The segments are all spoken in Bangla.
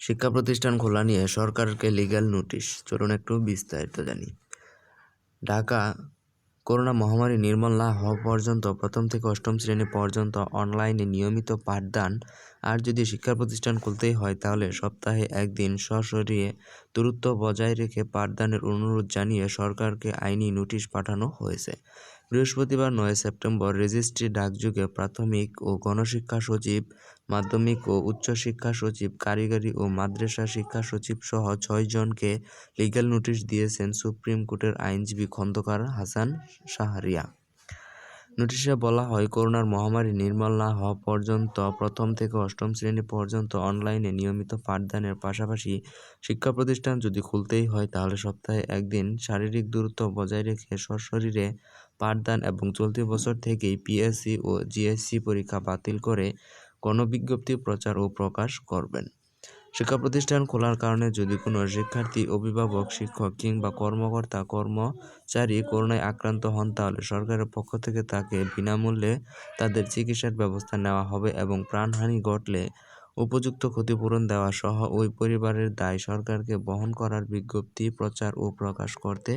শিক্ষা প্রতিষ্ঠান খোলা নিয়ে সরকারকে লিগ্যাল নোটিশ চলুন একটু বিস্তারিত জানি। ঢাকা, করোনা মহামারী নির্মল না হওয়া পর্যন্ত প্রথম থেকে অষ্টম শ্রেণি পর্যন্ত অনলাইনে নিয়মিত পাঠদান আর যদি শিক্ষা প্রতিষ্ঠান খুলতেই হয়, তাহলে সপ্তাহে একদিন সশরীরে দূরত্ব বজায় রেখে পাঠদানের অনুরোধ জানিয়ে সরকারকে আইনি নোটিশ পাঠানো হয়েছে। বৃহস্পতিবার নয় সেপ্টেম্বর রেজিস্ট্রি ডাকযোগে প্রাথমিক ও গণশিক্ষা সচিব, মাধ্যমিক ও উচ্চশিক্ষা সচিব, কারিগরি ও মাদ্রাসা শিক্ষা সচিব সহ ছয়জনকে লিগ্যাল নোটিশ দিয়েছেন সুপ্রিম কোর্টের আইনজীবী খন্দকার হাসান শাহরিয়া। নোটিশে বলা হয়, করোনার মহামারী নির্মূল না হওয়া পর্যন্ত প্রথম থেকে অষ্টম শ্রেণি পর্যন্ত অনলাইনে নিয়মিত পাঠদানের পাশাপাশি শিক্ষা প্রতিষ্ঠান যদি খুলতেই হয়, তাহলে সপ্তাহে একদিন শারীরিক দূরত্ব বজায় রেখে সশরীরে পাঠদান এবং চলতি বছর থেকেই পিএসসি ও জিএসসি পরীক্ষা বাতিল করে গণবিজ্ঞপ্তি প্রচার ও প্রকাশ করবেন। শিক্ষা প্রতিষ্ঠান খোলার কারণে যদি কোনো শিক্ষার্থী, অভিভাবক, শিক্ষক কিংবা কর্মকর্তা, কর্মচারী করোনায় আক্রান্ত হন, তাহলে সরকারের পক্ষ থেকে তাকে বিনামূল্যে তাদের চিকিৎসার ব্যবস্থা নেওয়া হবে এবং প্রাণহানি ঘটলে উপযুক্ত ক্ষতিপূরণ দেওয়া সহ ওই পরিবারের দায় সরকারকে বহন করার বিজ্ঞপ্তি, প্রচার ও প্রকাশ করতে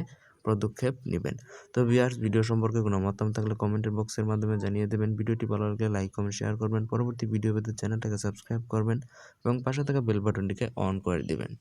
পদক্ষেপ নেবেন। তো ভিউয়ার্স, ভিডিও সম্পর্কে কোনো মতামত থাকলে কমেন্টের বক্সের মাধ্যমে জানিয়ে দেবেন। ভিডিওটি ভালো লাগলে লাইক কমেন্ট শেয়ার করবেন। পরবর্তী ভিডিও পেতে চ্যানেলটাকে সাবস্ক্রাইব করবেন এবং পাশে থাকা বেল বাটনটিকে অন করে দিবেন।